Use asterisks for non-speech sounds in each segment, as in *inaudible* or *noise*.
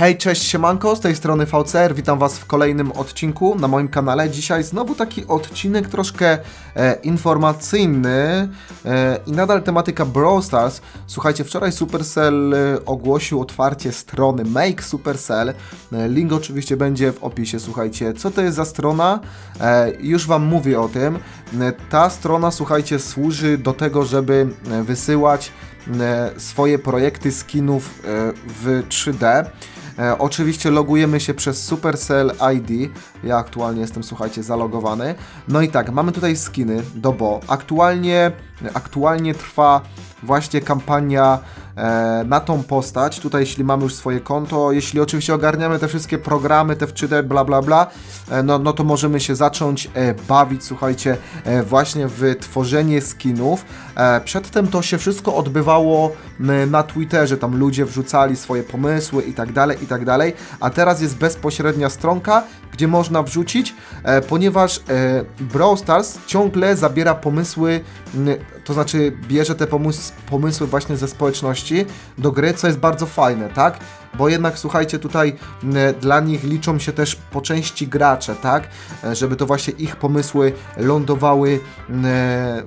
Hej, cześć, siemanko, z tej strony VCR, witam Was w kolejnym odcinku na moim kanale. Dzisiaj znowu taki odcinek troszkę e, informacyjny e, i nadal tematyka Brawl Stars. Słuchajcie, wczoraj Supercell e, ogłosił otwarcie strony Make Supercell. E, link oczywiście będzie w opisie, słuchajcie. Co to jest za strona? E, już Wam mówię o tym. E, ta strona, słuchajcie, służy do tego, żeby wysyłać swoje projekty skinów w 3D. E, oczywiście logujemy się przez Supercell ID. Ja aktualnie jestem, słuchajcie, zalogowany. No i tak, mamy tutaj skiny do Bo. Aktualnie, aktualnie trwa właśnie kampania na tą postać. Tutaj, jeśli mamy już swoje konto, jeśli oczywiście ogarniamy te wszystkie programy, te w 3D, bla bla bla, e, no, no to możemy się zacząć e, bawić, słuchajcie, e, właśnie w tworzenie skinów. E, przedtem to się wszystko odbywało na Twitterze, tam ludzie wrzucali swoje pomysły i tak dalej, i tak dalej, a teraz jest bezpośrednia stronka, gdzie można wrzucić, e, ponieważ e, Brawl Stars ciągle zabiera pomysły, to znaczy bierze te pomys pomysły właśnie ze społeczności do gry, co jest bardzo fajne, tak? Bo jednak słuchajcie, tutaj dla nich liczą się też po części gracze, tak? E, Żeby to właśnie ich pomysły lądowały e,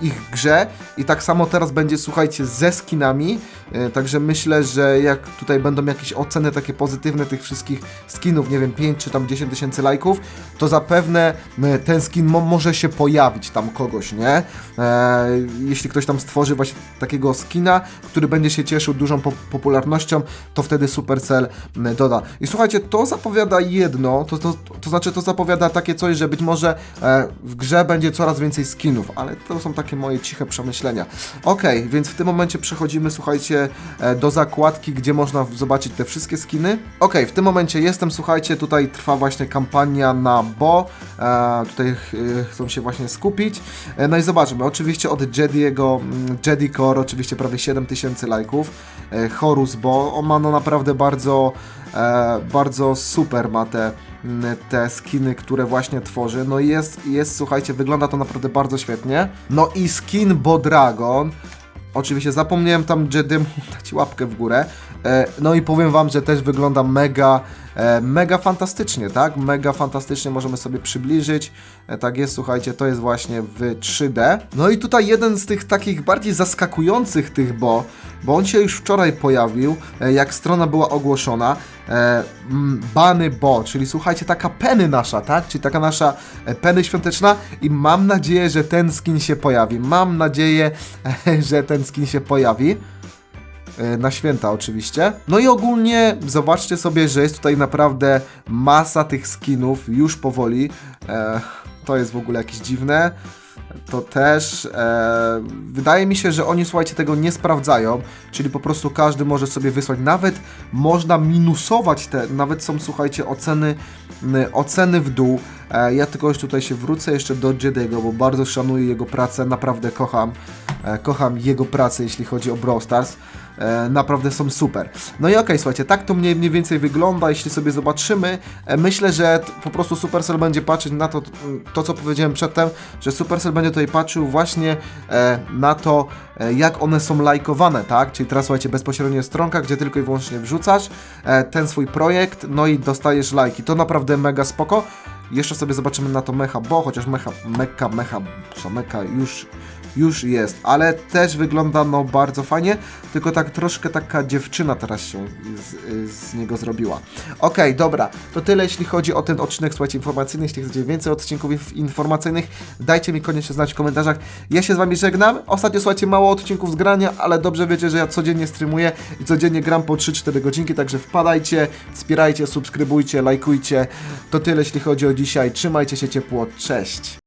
ich grze i tak samo teraz będzie, słuchajcie, ze skinami, e, także myślę, że jak tutaj będą jakieś oceny takie pozytywne tych wszystkich skinów, nie wiem, 5 czy tam 10 tysięcy lajków, to zapewne m, ten skin mo może się pojawić tam kogoś, nie? E, jeśli ktoś tam stworzy właśnie takiego skina, który będzie się cieszył dużą po popularnością, to wtedy Supercell doda. I słuchajcie, to zapowiada jedno, to, to, to znaczy to zapowiada takie coś, że być może e, w grze będzie coraz więcej skinów, ale to są takie moje ciche przemyślenia. Okej, więc w tym momencie przechodzimy, słuchajcie, e, do zakładki, gdzie można zobaczyć te wszystkie skiny. Okej, w tym momencie jestem, słuchajcie, tutaj trwa właśnie kampania na Bo, e, tutaj e, chcą się właśnie skupić. E, no i zobaczymy, oczywiście od Jediego, mm, Jedi Core, oczywiście prawie 7000 lajków, e, Horus Bo, on ma no naprawdę bardzo, bardzo super ma te te skiny, które właśnie tworzy. No i jest, jest, słuchajcie, wygląda to naprawdę bardzo świetnie. No i skin Bo Dragon. Oczywiście zapomniałem tam Jedym *laughs* dać łapkę w górę. E, no i powiem wam, że też wygląda mega, e, mega fantastycznie, tak? Mega fantastycznie możemy sobie przybliżyć. E, tak jest, słuchajcie, to jest właśnie w 3D. No i tutaj jeden z tych takich bardziej zaskakujących tych Bo, bo on się już wczoraj pojawił, e, jak strona była ogłoszona. E, Bany Bo, czyli słuchajcie, taka peny nasza, tak? Czyli taka nasza e, peny świąteczna i mam nadzieję, że ten skin się pojawi. Mam nadzieję, *laughs* że ten skin się pojawi. E, Na święta oczywiście. No i ogólnie zobaczcie sobie, że jest tutaj naprawdę masa tych skinów już powoli. E, to jest w ogóle jakieś dziwne. To też e, wydaje mi się, że oni słuchajcie tego nie sprawdzają, czyli po prostu każdy może sobie wysłać. Nawet można minusować te, nawet są słuchajcie oceny, oceny w dół. E, ja tylko już tutaj się wrócę jeszcze do Jediego, bo bardzo szanuję jego pracę, naprawdę kocham, kocham jego pracę, jeśli chodzi o Brawl Stars. E, naprawdę są super. No i okej, słuchajcie, tak to mniej, mniej więcej wygląda, jeśli sobie zobaczymy. E, myślę, że po prostu Supercell będzie patrzeć na to, to co powiedziałem przedtem, że Supercell będzie tutaj patrzył właśnie e, na to, e, jak one są lajkowane, tak? Czyli teraz słuchajcie, bezpośrednio stronka, gdzie tylko i wyłącznie wrzucasz e, ten swój projekt, no i dostajesz lajki. To naprawdę mega spoko. Jeszcze sobie zobaczymy na to mecha, bo chociaż mecha, meka, mecha, co meka już, już jest, ale też wygląda no bardzo fajnie, tylko tak troszkę taka dziewczyna teraz się z, z niego zrobiła. Okej, dobra, to tyle jeśli chodzi o ten odcinek, słuchajcie, informacyjny, jeśli chcecie więcej odcinków inf- informacyjnych, dajcie mi koniecznie znać w komentarzach. Ja się z Wami żegnam, ostatnio słuchajcie, mało odcinków z grania, ale dobrze wiecie, że ja codziennie streamuję i codziennie gram po 3-4 godzinki, także wpadajcie, wspierajcie, subskrybujcie, lajkujcie. To tyle jeśli chodzi o dzisiaj, trzymajcie się ciepło, cześć!